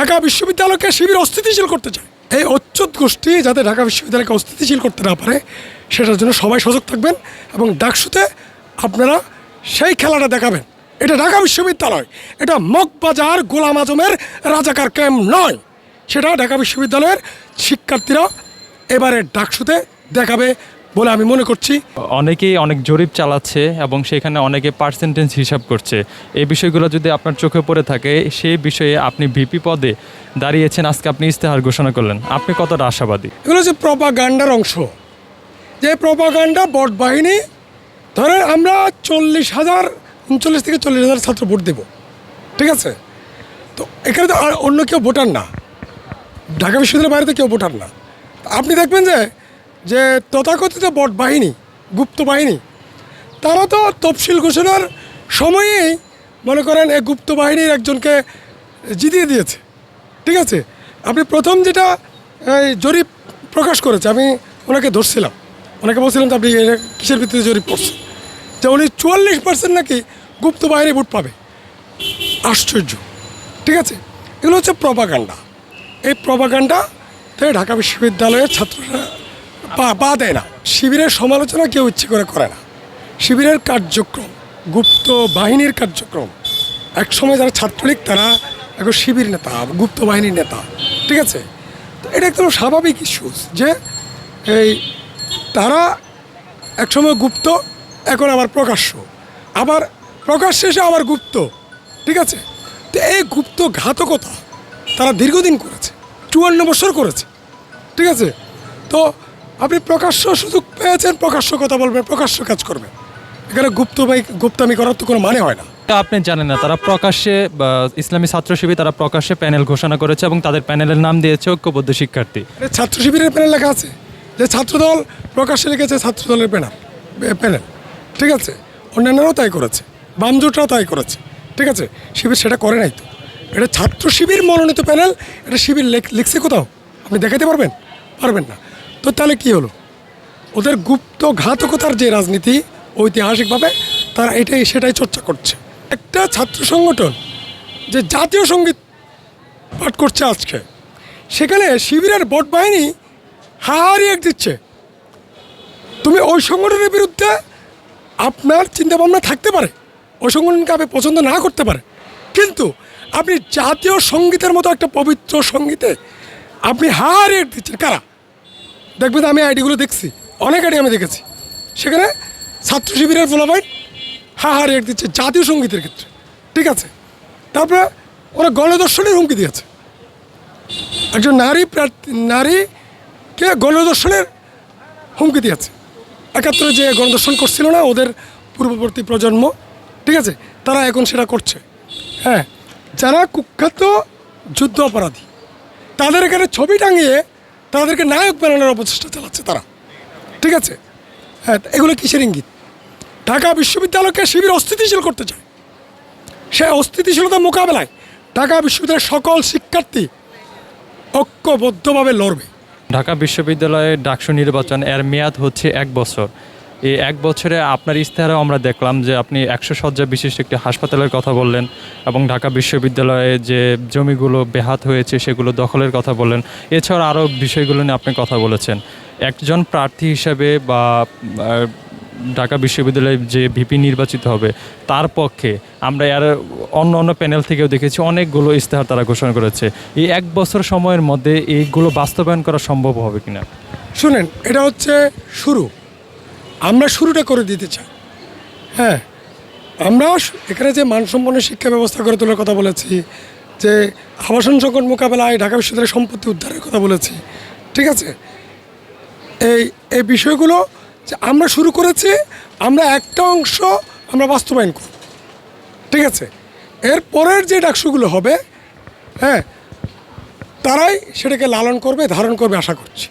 ঢাকা বিশ্ববিদ্যালয়কে শিবির অস্থিতিশীল করতে চায়। এই অচ্যুত গোষ্ঠী যাতে ঢাকা বিশ্ববিদ্যালয়কে অস্থিতিশীল করতে না পারে, সেটার জন্য সবাই সজাগ থাকবেন এবং ডাকসুতে আপনারা সেই খেলাটা দেখাবেন। এটা ঢাকা বিশ্ববিদ্যালয়। এটা মগবাজার গোলাম আজমের রাজাকার ক্যাম্প নয়। সেটা ঢাকা বিশ্ববিদ্যালয়ের শিক্ষার্থীরা এবারে ডাকসুতে দেখাবে। বলে আমি মনে করছি। অনেকেই অনেক জরিপ চালাচ্ছে এবং সেখানে অনেকে পার্সেন্টেজ হিসাব করছে। এই বিষয়গুলো যদি আপনার চোখে পড়ে থাকে সেই বিষয়ে আপনি ভিপি পদে দাঁড়িয়েছেন আজকে আপনি ইস্তেহার ঘোষণা করলেন। আপনি কতটা আশাবাদী? এগুলো হচ্ছে প্রপাগান্ডার অংশ। যে প্রপাগান্ডা বট বাহিনী ধরেন আমরা চল্লিশ হাজার উনচল্লিশ থেকে চল্লিশ হাজার ছাত্র ভোট দেব। ঠিক আছে? তো এখানে তো আর অন্য কেউ ভোটার না। ঢাকা বিশ্ববিদ্যালয়ের বাইরে তো কেউ ভোটার না। আপনি দেখবেন যে যে তথাকথিত বট বাহিনী, গুপ্ত বাহিনী, তারা তো তফসিল ঘোষণার সময়েই মনে করেন এই গুপ্ত বাহিনীর একজনকে জিতিয়ে দিয়েছে। ঠিক আছে? আপনি প্রথম যেটা জরিপ প্রকাশ করেছে, আমি ওনাকে ধরছিলাম। ওনাকে বলছিলাম যে আপনি কিসের ভিত্তিতে জরিপ করছেন? যে উনি চুয়াল্লিশ পার্সেন্ট নাকি গুপ্ত বাহিনী ভোট পাবে। আশ্চর্য। ঠিক আছে? এগুলো হচ্ছে প্রপাগান্ডা এই প্রপাগান্ডা ঢাকা বিশ্ববিদ্যালয়ের ছাত্ররা পা পা দেয় না। শিবিরের সমালোচনা কেউ ইচ্ছে করে করে না। শিবিরের কার্যক্রম, গুপ্ত বাহিনীর কার্যক্রম। একসময় যারা ছাত্রলীগ, তারা এখন শিবির নেতা, গুপ্ত বাহিনীর নেতা, ঠিক আছে? তো এটা একদম স্বাভাবিক ইস্যুস যে এই তারা একসময় গুপ্ত, এখন আবার প্রকাশ্য। আবার প্রকাশ শেষে আবার গুপ্ত, ঠিক আছে? তো এই গুপ্ত ঘাতকতা তারা দীর্ঘদিন করেছে, চুয়ান্ন বছর করেছে, ঠিক আছে? তো আপনি প্রকাশ্য সুযোগ পেয়েছেন প্রকাশ্য কথা বলবেন প্রকাশ্য কাজ করবেন। এখানে গুপ্তবাই গুপ্তামি করার তো কোনো মানে হয় না। আপনি জানেন না তারা প্রকাশ্যে ইসলামী ছাত্র শিবির তারা প্রকাশ্যে প্যানেল ঘোষণা করেছে এবং তাদের প্যানেলের নাম দিয়েছে ঐক্যবদ্ধ শিক্ষার্থী। ছাত্র শিবিরের প্যানেল লেখা আছে যে ছাত্রদল প্রকাশ্যে লিখেছে ছাত্র দলের প্যানেল প্যানেল। ঠিক আছে অন্যান্যরাও তাই করেছে বামজোটরাও তাই করেছে। ঠিক আছে শিবির সেটা করে নাই তো। এটা ছাত্র শিবির মনোনীত প্যানেল এটা শিবির লেখ- লিখছে কোথাও? আপনি দেখাতে পারবেন? পারবেন না। তো তাহলে কি হলো? ওদের গুপ্ত ঘাতকতার যে রাজনীতি, ঐতিহাসিকভাবে তারা এটাই, সেটাই চর্চা করছে। একটা ছাত্র সংগঠন যে জাতীয় সংগীত পাঠ করছে আজকে, সেখানে শিবিরের ভোট বাহিনী হাহারি এক দিচ্ছে। তুমি ওই সংগঠনের বিরুদ্ধে আপনার চিন্তাভাবনা থাকতে পারে, ওই সংগঠনকে আপনি পছন্দ না করতে পারে, কিন্তু আপনি জাতীয় সঙ্গীতের মতো একটা পবিত্র সঙ্গীতে আপনি হাহারি এক দিচ্ছেন। কারা? দেখবেন আমি আইডিগুলো দেখছি। অনেক আইডি আমি দেখেছি। সেখানে ছাত্র শিবিরের ফলাফল হাহারি এক দিচ্ছে জাতীয় সঙ্গীতের ক্ষেত্রে। ঠিক আছে? তারপরে ওরা গণদর্শনের হুমকি দিয়েছে। একজন নারী প্রার্থী, নারীকে গণদর্শনের হুমকি দিয়েছে। একাত্তরে যে গণদর্শন করছিল না, ওদের পূর্ববর্তী প্রজন্ম, ঠিক আছে? তারা এখন সেটা করছে। হ্যাঁ যারা কুখ্যাত যুদ্ধ অপরাধী তাদের এখানে ছবি টাঙিয়ে তাদেরকে নায়ক বানানোর অপচেষ্টা চালাচ্ছে তারা। ঠিক আছে? হ্যাঁ এগুলো কিসের ইঙ্গিত? ঢাকা বিশ্ববিদ্যালয়কে শিবির অস্থিতিশীল করতে চায়। সে অস্থিতিশীলতা মোকাবেলায় ঢাকা বিশ্ববিদ্যালয়ের সকল শিক্ষার্থী ঐক্যবদ্ধভাবে লড়বে। ঢাকা বিশ্ববিদ্যালয়ের ডাকসু নির্বাচন এর মেয়াদ হচ্ছে এক বছর। এই এক বছরে আপনার ইশতেহারে আমরা দেখলাম যে আপনি একশো শয্যা বিশিষ্ট একটি হাসপাতালের কথা বললেন এবং ঢাকা বিশ্ববিদ্যালয়ে যে জমিগুলো বেহাত হয়েছে সেগুলো দখলের কথা বললেন। এছাড়া আরও বিষয়গুলো নিয়ে আপনি কথা বলেছেন। একজন প্রার্থী হিসেবে বা ঢাকা বিশ্ববিদ্যালয়ে যে ভিপি নির্বাচিত হবে, তার পক্ষে আমরা আর অন্য অন্য প্যানেল থেকেও দেখেছি অনেকগুলো ইশতেহার তারা ঘোষণা করেছে। এই এক বছর সময়ের মধ্যে এইগুলো বাস্তবায়ন করা সম্ভব হবে কিনা? শুনেন, এটা হচ্ছে শুরু। আমরা শুরুটা করে দিতে চাই। হ্যাঁ আমরা এখানে যে মানসম্পন্ন শিক্ষা ব্যবস্থা করে তোলার কথা বলেছি, যে আবাসন সংকট মোকাবেলায় ঢাকা বিশ্ববিদ্যালয়ের সম্পত্তি উদ্ধারের কথা বলেছি, ঠিক আছে? এই এই বিষয়গুলো যে আমরা শুরু করেছি, আমরা একটা অংশ আমরা বাস্তবায়ন করব, ঠিক আছে? এর পরের যে ডাকসুগুলো হবে হ্যাঁ তারাই সেটাকে লালন করবে, ধারণ করবে, আশা করছি।